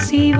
defensiva.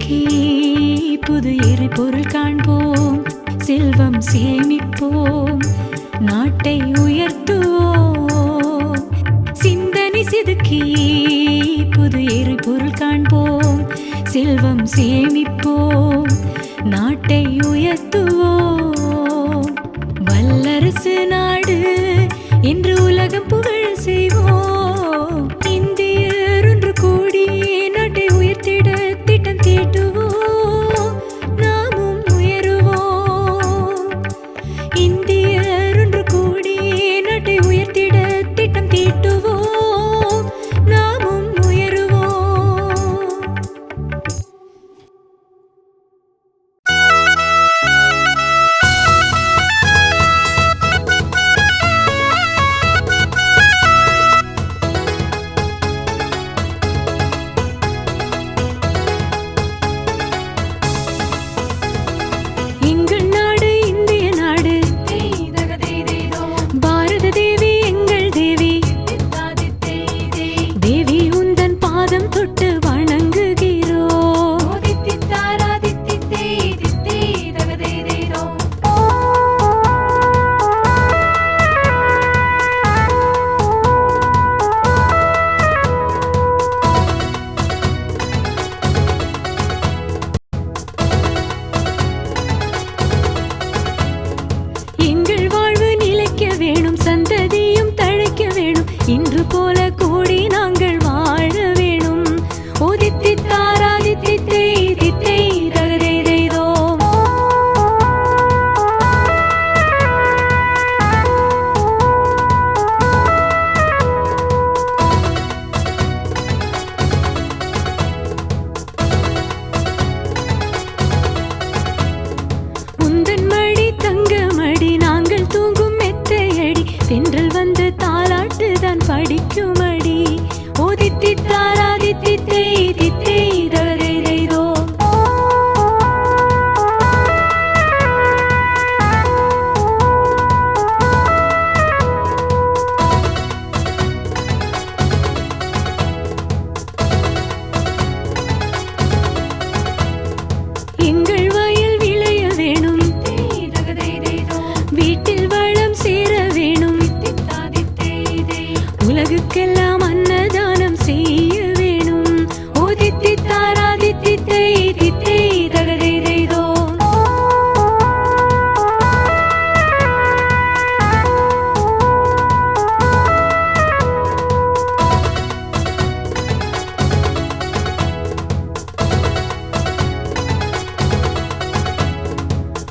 நோக்கி புது எரிபொருள் காண்போம் செல்வம் சேமிப்போம் நாட்டை உயர்த்துவோம். சிந்தனை செதுக்கி புது எரிபொருள் காண்போம் செல்வம் சேமிப்போம் நாட்டை உயர்த்த சந்ததியும் தழைக்க வேணும். இன்று போல கூடி நாங்கள்